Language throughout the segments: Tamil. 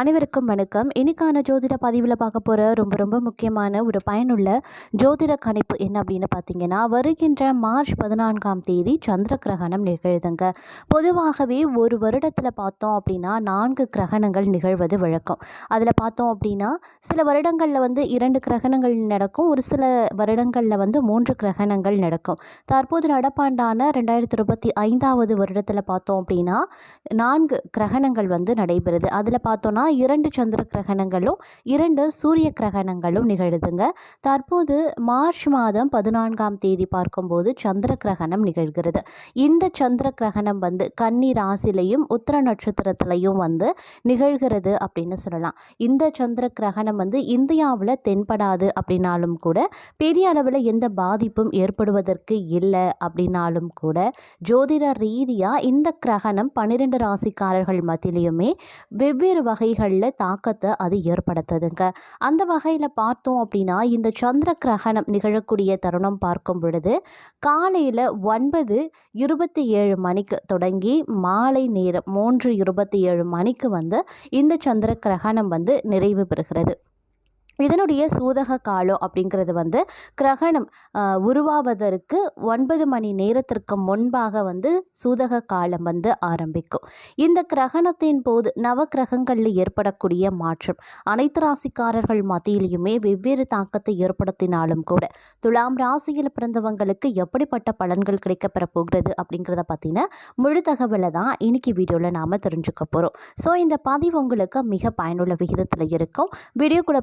அனைவருக்கும் வணக்கம். இன்னைக்கான ஜோதிட பதிவில் பார்க்க போகிற ரொம்ப ரொம்ப முக்கியமான ஒரு பயனுள்ள ஜோதிட கணிப்பு என்ன அப்படின்னு பார்த்தீங்கன்னா வருகின்ற மார்ச் பதினான்காம் தேதி சந்திர கிரகணம் நிகழ்துங்க. பொதுவாகவே ஒரு வருடத்தில் பார்த்தோம் அப்படின்னா நான்கு கிரகணங்கள் நிகழ்வது வழக்கம். அதில் பார்த்தோம் அப்படின்னா சில வருடங்களில் வந்து இரண்டு கிரகணங்கள் நடக்கும் ஒரு சில வருடங்களில் வந்து மூன்று கிரகணங்கள் நடக்கும். தற்போது நடப்பாண்டான ரெண்டாயிரத்தி இருபத்தி ஐந்தாவது வருடத்தில் பார்த்தோம் அப்படின்னா நான்கு கிரகணங்கள் வந்து நடைபெறுது. அதில் பார்த்தோன்னா இரண்டு சந்திர கிரகணங்களும் இரண்டு சூரிய கிரகணங்களும் நிகழுதுங்க. தற்போது மார்ச் மாதம் பதினான்காம் தேதி பார்க்கும்போது சந்திர கிரகணம் நிகழ்கிறது. இந்த சந்திர கிரகணம் வந்து கன்னி ராசிலையும் உத்திர நட்சத்திரத்திலையும் வந்து நிகழ்கிறது அப்படின்னு சொல்லலாம். இந்த சந்திர கிரகணம் வந்து இந்தியாவில் தென்படாது அப்படின்னாலும் கூட பெரிய அளவில் எந்த பாதிப்பும் ஏற்படுவதற்கு இல்லை அப்படின்னாலும் கூட ஜோதிட ரீதியாக இந்த கிரகணம் பன்னிரெண்டு ராசிக்காரர்கள் மத்தியிலையுமே வெவ்வேறு வகை வகைகளில் தாக்கத்தை அது ஏற்படுத்துதுங்க. அந்த வகையில் பார்த்தோம் அப்படின்னா இந்த சந்திர கிரகணம் நிகழக்கூடிய தருணம் பார்க்கும் பொழுது காலையில் ஒன்பது இருபத்தி ஏழு மணிக்கு தொடங்கி மாலை நேரம் மூன்று இருபத்தி ஏழு மணிக்கு வந்து இந்த சந்திர கிரகணம் வந்து நிறைவு பெறுகிறது. இதனுடைய சூதக காலம் அப்படிங்கிறது வந்து கிரகணம் உருவாவதற்கு ஒன்பது மணி நேரத்திற்கு முன்பாக வந்து சூதக காலம் வந்து ஆரம்பிக்கும். இந்த கிரகணத்தின் போது நவ கிரகங்களில் ஏற்படக்கூடிய மாற்றம் அனைத்து ராசிக்காரர்கள் மத்தியிலையுமே வெவ்வேறு தாக்கத்தை ஏற்படுத்தினாலும் கூட துலாம் ராசியில் பிறந்தவங்களுக்கு எப்படிப்பட்ட பலன்கள் கிடைக்கப்பெற போகிறது அப்படிங்கிறத பற்றின முழு தகவலை தான் இன்னைக்கு வீடியோவில் நாம் தெரிஞ்சுக்க போகிறோம் ஸோ இந்த பதிவு உங்களுக்கு மிக பயனுள்ள விகிதத்தில் இருக்கும். வீடியோக்குள்ளே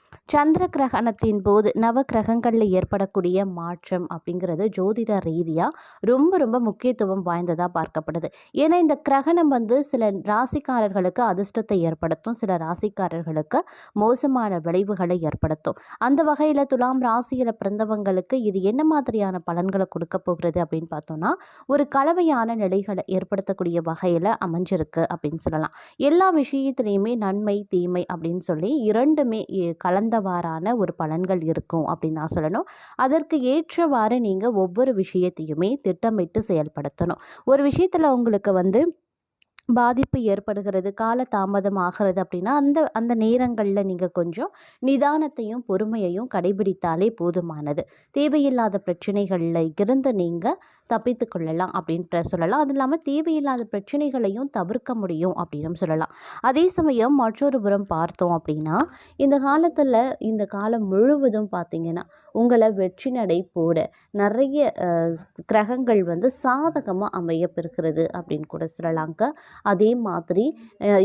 சந்திர கிரகணத்தின் போது நவ கிரகங்களில் ஏற்படக்கூடிய மாற்றம் அப்படிங்கிறது ஜோதிட ரீதியாக ரொம்ப ரொம்ப முக்கியத்துவம் வாய்ந்ததாக பார்க்கப்படுது. ஏன்னா இந்த கிரகணம் வந்து சில ராசிக்காரர்களுக்கு அதிர்ஷ்டத்தை ஏற்படுத்தும் சில ராசிக்காரர்களுக்கு மோசமான விளைவுகளை ஏற்படுத்தும். அந்த வகையில் துலாம் ராசியில் பிறந்தவங்களுக்கு இது என்ன மாதிரியான பலன்களை கொடுக்க போகிறது அப்படின்னு பார்த்தோம்னா ஒரு கலவையான நிலைகளை ஏற்படுத்தக்கூடிய வகையில் அமைஞ்சிருக்கு அப்படின்னு சொல்லலாம். எல்லா விஷயத்துலேயுமே நன்மை தீமை அப்படின்னு சொல்லி இரண்டுமே கல கலந்தவாறான ஒரு பலன்கள் இருக்கும் அப்படின்னு நான் சொல்லணும். அதற்கு ஏற்றவாறு நீங்கள் ஒவ்வொரு விஷயத்தையுமே திட்டமிட்டு செயல்படுத்தணும். ஒரு விஷயத்தில் உங்களுக்கு வந்து பாதிப்பு ஏற்படுகிறது கால தாமதம் ஆகிறது அப்படின்னா அந்த அந்த நேரங்களில் நீங்கள் கொஞ்சம் நிதானத்தையும் பொறுமையையும் கடைபிடித்தாலே போதுமானது. தேவையில்லாத பிரச்சனைகளில் இருந்து நீங்கள் தப்பித்து கொள்ளலாம் அப்படின்ற சொல்லலாம். அது இல்லாமல் தேவையில்லாத பிரச்சனைகளையும் தவிர்க்க முடியும் அப்படின்னு சொல்லலாம். அதே சமயம் மற்றொரு புறம் பார்த்தோம் அப்படின்னா இந்த காலத்தில் இந்த காலம் முழுவதும் பார்த்தீங்கன்னா உங்களை வெற்றி நடை போட நிறைய கிரகங்கள் வந்து சாதகமாக அமையப்பெறுகிறது அப்படின்னு கூட சொல்லலாங்க. அதே மாதிரி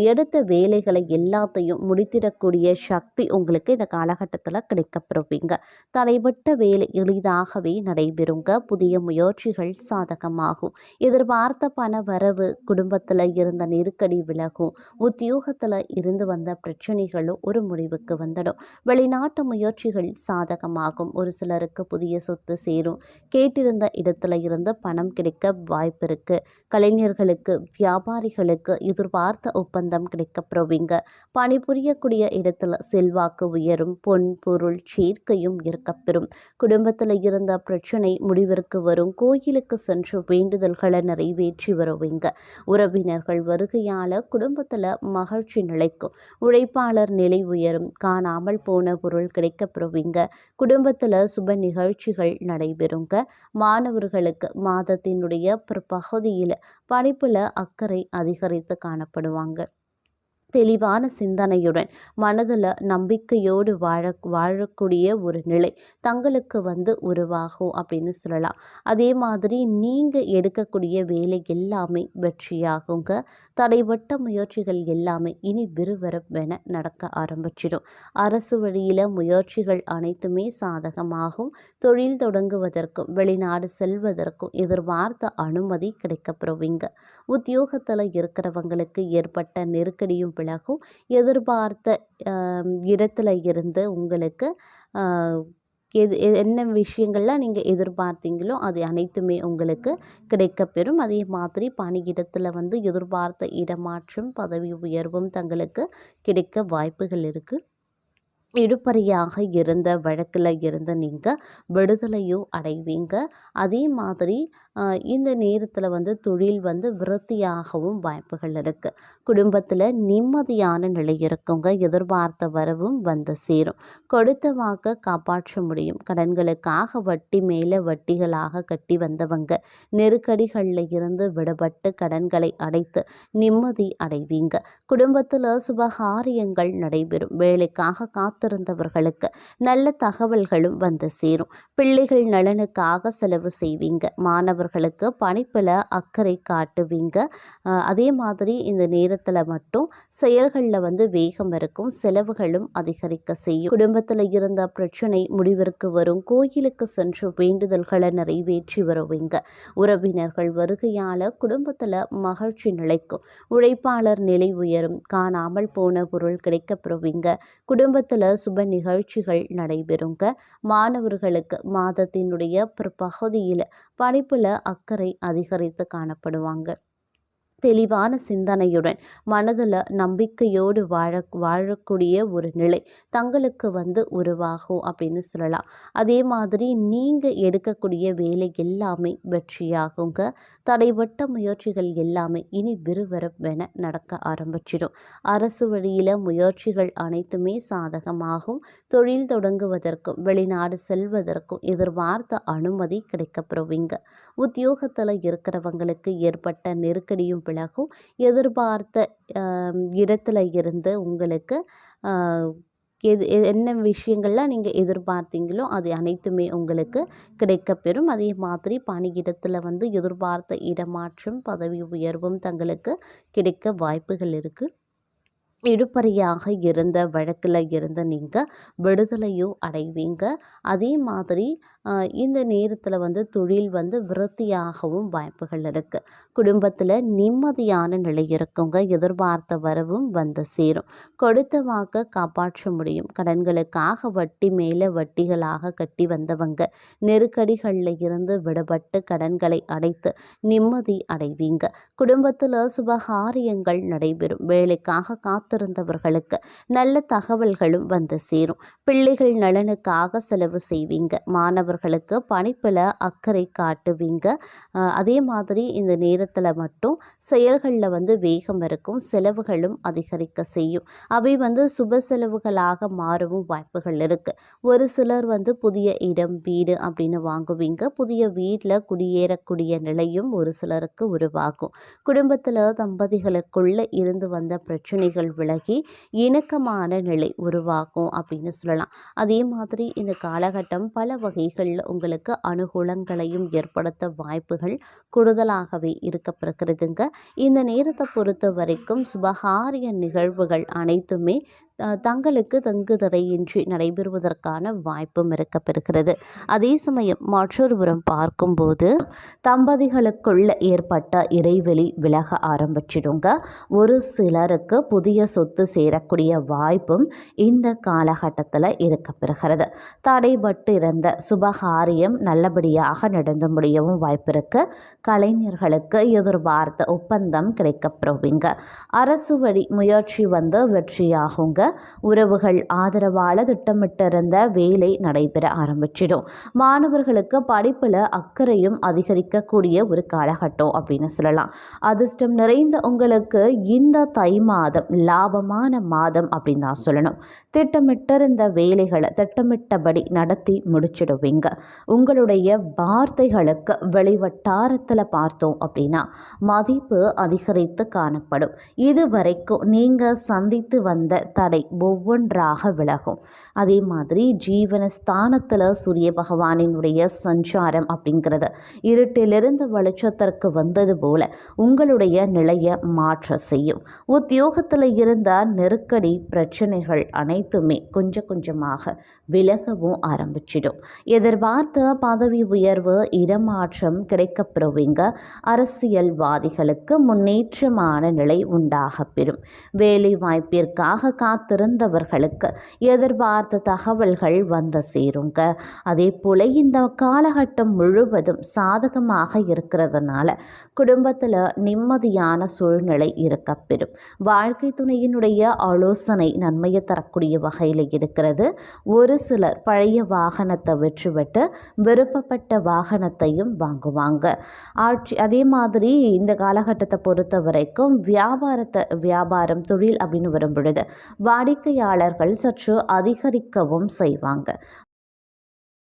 எடுத்த வேலைகளை எல்லாத்தையும் முடித்திடக்கூடிய சக்தி உங்களுக்கு இந்த காலகட்டத்தில் கிடைக்கப்பெறுவீங்க. தடைபட்ட வேலை எளிதாகவே நடைபெறுங்க. புதிய முயற்சிகள் சாதகமாகும். எதிர்பார்த்த பண வரவு குடும்பத்தில் இருந்த நெருக்கடி விலகும். உத்தியோகத்தில் இருந்து வந்த பிரச்சனைகளும் ஒரு முடிவுக்கு வந்துடும். வெளிநாட்டு முயற்சிகள் சாதகமாகும். ஒரு சிலருக்கு புதிய சொத்து சேரும். கேட்டிருந்த இடத்துல இருந்து பணம் கிடைக்க வாய்ப்பு இருக்கு. கலைஞர்களுக்கு வியாபாரிகள் வியாபாரிகளுக்கு எதிர்பார்த்த ஒப்பந்தம் கிடைக்கப்பெறுவீங்க. பணிபுரியக்கூடிய இடத்துல செல்வாக்கு உயரும் பொன் பொருள் சேர்க்கையும் இருக்கப்பெறும். குடும்பத்தில் இருந்த பிரச்சனை முடிவிற்கு வரும். கோயிலுக்கு சென்று வேண்டுதல்களை நிறைவேற்றி வருவீங்க. உறவினர்கள் வருகையால் குடும்பத்தில் மகிழ்ச்சி நிலைக்கும். உழைப்பாளர் நிலை உயரும். காணாமல் போன பொருள் கிடைக்கப்பெறுவீங்க. குடும்பத்தில் சுப நிகழ்ச்சிகள் நடைபெறுங்க. மாணவர்களுக்கு மாதத்தினுடைய பிற்பகுதியில் படிப்பில் அக்கறை அதிகரித்து காணப்படுவாங்க. தெளிவான சிந்தனையுடன் மனதில் நம்பிக்கையோடு வாழ வாழக்கூடிய ஒரு நிலை தங்களுக்கு வந்து உருவாகும் அப்படின்னு சொல்லலாம். அதே மாதிரி நீங்கள் எடுக்கக்கூடிய வேலை எல்லாமே வெற்றியாகுங்க. தடைபட்ட முயற்சிகள் எல்லாமே இனி விறுவிறுப்பென நடக்க ஆரம்பிச்சிடும். அரசு வழியில் முயற்சிகள் அனைத்துமே சாதகமாகும். தொழில் தொடங்குவதற்கும் வெளிநாடு செல்வதற்கும் எதிர்பார்த்த அனுமதி கிடைக்கப்பெறுவீங்க உத்தியோகத்தில் இருக்கிறவங்களுக்கு ஏற்பட்ட நெருக்கடியும் விலகும். எதிர்பார்த்த இடத்துல இருந்து உங்களுக்கு எது என்ன விஷயங்கள்லாம் நீங்கள் எதிர்பார்த்தீங்களோ அது அனைத்துமே உங்களுக்கு கிடைக்கப்பெறும். அதே மாதிரி பணியிடத்தில் வந்து எதிர்பார்த்த இடமாற்றம் பதவி உயர்வும் தங்களுக்கு கிடைக்க வாய்ப்புகள் இருக்குது இடுப்பறையாக இருந்த வழக்கில் இருந்து நீங்கள் விடுதலையும் அடைவீங்க. அதே மாதிரி இந்த நேரத்தில் வந்து தொழில் வந்து விருத்தியாகவும் வாய்ப்புகள் இருக்குது குடும்பத்தில் நிம்மதியான நிலை இருக்குங்க. எதிர்பார்த்த வரவும் வந்து சேரும். கொடுத்த வாக்க காப்பாற்ற முடியும். கடன்களுக்காக வட்டி மேலே வட்டிகளாக கட்டி வந்தவங்க நெருக்கடிகளில் இருந்து விடுபட்டு கடன்களை அடைத்து நிம்மதி அடைவீங்க. குடும்பத்தில் சுபகாரியங்கள் நடைபெறும். வேலைக்காக காத்து காத்திருந்தவர்களுக்கு நல்ல தகவல்களும் வந்து சேரும். பிள்ளைகள் நலனுக்காக செலவு செய்வீங்க. மாணவர்களுக்கு பணிப்பில் அக்கறை காட்டுவீங்க. அதே மாதிரி இந்த நேரத்தில் மட்டும் செயல்களில் வந்து வேகம் இருக்கும். செலவுகளும் அதிகரிக்க செய்யும். குடும்பத்தில் இருந்த பிரச்சனை முடிவிற்கு வரும். கோயிலுக்கு சென்று வேண்டுதல்களை நிறைவேற்றி வருவீங்க. உறவினர்கள் வருகையால் குடும்பத்தில் மகிழ்ச்சி நிலைக்கும். உழைப்பாளர் நிலை உயரும். காணாமல் போன பொருள் கிடைக்கப்பெறுவீங்க குடும்பத்தில் சுப நிகழ்ச்சிகள் நடைபெறுங்க. மாணவர்களுக்கு மாதத்தினுடைய பிற்பகுதியில் படிப்பில் அக்கறை அதிகரித்து காணப்படுவாங்க. தெளிவான சிந்தனையுடன் மனதில் நம்பிக்கையோடு வாழ வாழக்கூடிய ஒரு நிலை தங்களுக்கு வந்து உருவாகும் அப்படின்னு சொல்லலாம். அதே மாதிரி நீங்கள் எடுக்கக்கூடிய வேலை எல்லாமே வெற்றியாகுங்க. தடைபட்ட முயற்சிகள் எல்லாமே இனி விறுவிறுப்பென நடக்க ஆரம்பிச்சிடும். அரசு வழியில் முயற்சிகள் அனைத்துமே சாதகமாகும். தொழில் தொடங்குவதற்கும் வெளிநாடு செல்வதற்கும் எதிர்பார்த்த அனுமதி கிடைக்கப்பெறுவீங்க உத்தியோகத்தில் இருக்கிறவங்களுக்கு ஏற்பட்ட நெருக்கடியும் விலகும் எதிர்பார்த்த இடத்துல இருந்து உங்களுக்கு எது என்ன விஷயங்கள்லாம் நீங்கள் எதிர்பார்த்தீங்களோ அது அனைத்துமே உங்களுக்கு கிடைக்கப்பெறும். அதே மாதிரி பணியிடத்தில் வந்து எதிர்பார்த்த இடமாற்றம் பதவி உயர்வும் தங்களுக்கு கிடைக்க வாய்ப்புகள் இருக்குது இழுபறியாக இருந்த வழக்கில் இருந்து நீங்கள் விடுதலையும் அடைவீங்க. அதே மாதிரி இந்த நேரத்தில் வந்து தொழில் வந்து விருத்தியாகவும் வாய்ப்புகள் இருக்குது குடும்பத்தில் நிம்மதியான நிலை இருக்குங்க. எதிர்பார்த்த வரவும் வந்து சேரும். கொடுத்த வாக்க காப்பாற்ற முடியும். கடன்களுக்காக வட்டி மேலே வட்டிகளாக கட்டி வந்தவங்க நெருக்கடிகளில் இருந்து விடுபட்டு கடன்களை அடைத்து நிம்மதி அடைவீங்க. குடும்பத்தில் சுபகாரியங்கள் நடைபெறும். வேலைக்காக காத்து காத்திருந்தவர்களுக்கு நல்ல தகவல்களும் வந்து சேரும். பிள்ளைகள் நலனுக்காக செலவு செய்வீங்க. மாணவர்களுக்கு பணிப்பில் அக்கறை காட்டுவீங்க. அதே மாதிரி இந்த நேரத்தில் மட்டும் செயல்களில் வந்து வேகம் இருக்கும். செலவுகளும் அதிகரிக்க செய்யும். அவை வந்து சுப செலவுகளாக மாறவும் வாய்ப்புகள் இருக்குது ஒரு சிலர் வந்து புதிய இடம் வீடு அப்படின்னு வாங்குவீங்க. புதிய வீட்டில் குடியேறக்கூடிய நிலையும் ஒரு சிலருக்கு உருவாகும். குடும்பத்தில் தம்பதிகளுக்குள்ள இருந்து வந்த பிரச்சனைகள் விலகி இணக்கமான நிலை உருவாகும் அப்படின்னு சொல்லலாம். அதே மாதிரி இந்த காலகட்டம் பல வகைகளில் உங்களுக்கு அனுகூலங்களையும் ஏற்படுத்த வாய்ப்புகள் கூடுதலாகவே இருக்கப்படுகிறதுங்க இந்த நேரத்தை பொறுத்த வரைக்கும் சுபகாரிய நிகழ்வுகள் அனைத்துமே தங்களுக்கு தங்குதடையின்றி நடைபெறுவதற்கான வாய்ப்பும் இருக்கப்பெறுகிறது. அதே சமயம் மற்றொருபுறம் பார்க்கும்போது தம்பதிகளுக்குள்ள ஏற்பட்ட இடைவெளி விலக ஆரம்பிச்சிடுங்க. ஒரு சிலருக்கு புதிய சொத்து சேரக்கூடிய வாய்ப்பும் இந்த காலகட்டத்தில் இருக்கப்பெறுகிறது. தடைபட்டு இருந்த சுபகாரியம் நல்லபடியாக நடந்து முடியவும் வாய்ப்பு இருக்கு கலைஞர்களுக்கு எதிர்பார்த்த ஒப்பந்தம் கிடைக்கப்பெறுவீங்க. அரசு வழி முயற்சி வந்து வெற்றியாகுங்க. உறவுகள் ஆதரவால் திட்டமிட்டிருந்த வேலை நடைபெற ஆரம்பிச்சிடும். மாணவர்களுக்கு படிப்பில் அக்கறையும் அதிகரிக்கக்கூடிய ஒரு காலகட்டம் அப்படின்னு சொல்லலாம். அதிர்ஷ்டம் நிறைந்த உங்களுக்கு இந்த தை மாதம் லாபமான மாதம் அப்படின்னு தான் சொல்லணும். திட்டமிட்டிருந்த வேலைகளை திட்டமிட்டபடி நடத்தி முடிச்சிடுவீங்க. உங்களுடைய வார்த்தைகளுக்கு வெளிவட்டாரத்தில் பார்த்தோம் அப்படின்னா மதிப்பு அதிகரித்து காணப்படும். இதுவரைக்கும் நீங்கள் சந்தித்து வந்த தடை ஒவ்வொன்றாக விலகும். அதே மாதிரி ஜீவனஸ்தானத்தில் சூரிய பகவானினுடைய சஞ்சாரம் அப்படிங்கிறது இருட்டிலிருந்து வெளிச்சத்திற்கு வந்தது போல உங்களுடைய நிலையை மாற்ற செய்யும். உத்தியோகத்தில் இருந்த நெருக்கடி பிரச்சனைகள் அனைத்துமே கொஞ்சம் கொஞ்சமாக விலகவும் ஆரம்பிச்சிடும். எதிர்பார்த்த பதவி உயர்வு இடமாற்றம் கிடைக்கப்பெறுவீங்க. அரசியல்வாதிகளுக்கு முன்னேற்றமான நிலை உண்டாக பெறும் வேலை வாய்ப்பிற்காக காத்து காத்திருந்தவர்களுக்கு எதிர்பார்த்த தகவல்கள் வந்து சேருங்க. அதே போல் இந்த காலகட்டம் முழுவதும் சாதகமாக இருக்கிறதுனால குடும்பத்தில் நிம்மதியான சூழ்நிலை இருக்கப்பெறும். வாழ்க்கை துணையினுடைய ஆலோசனை நன்மையை தரக்கூடிய வகையில் இருக்கிறது. ஒரு சிலர் பழைய வாகனத்தை விற்றுவிட்டு விருப்பப்பட்ட வாகனத்தையும் வாங்குவாங்க. ஆட்சி அதே மாதிரி இந்த காலகட்டத்தை பொறுத்த வரைக்கும் வியாபாரத்தை வியாபாரம் தொழில் அப்படின்னு வரும் பொழுது வாடிக்கையாளர்கள் சற்று அதிகரிக்கவும் செய்வாங்க.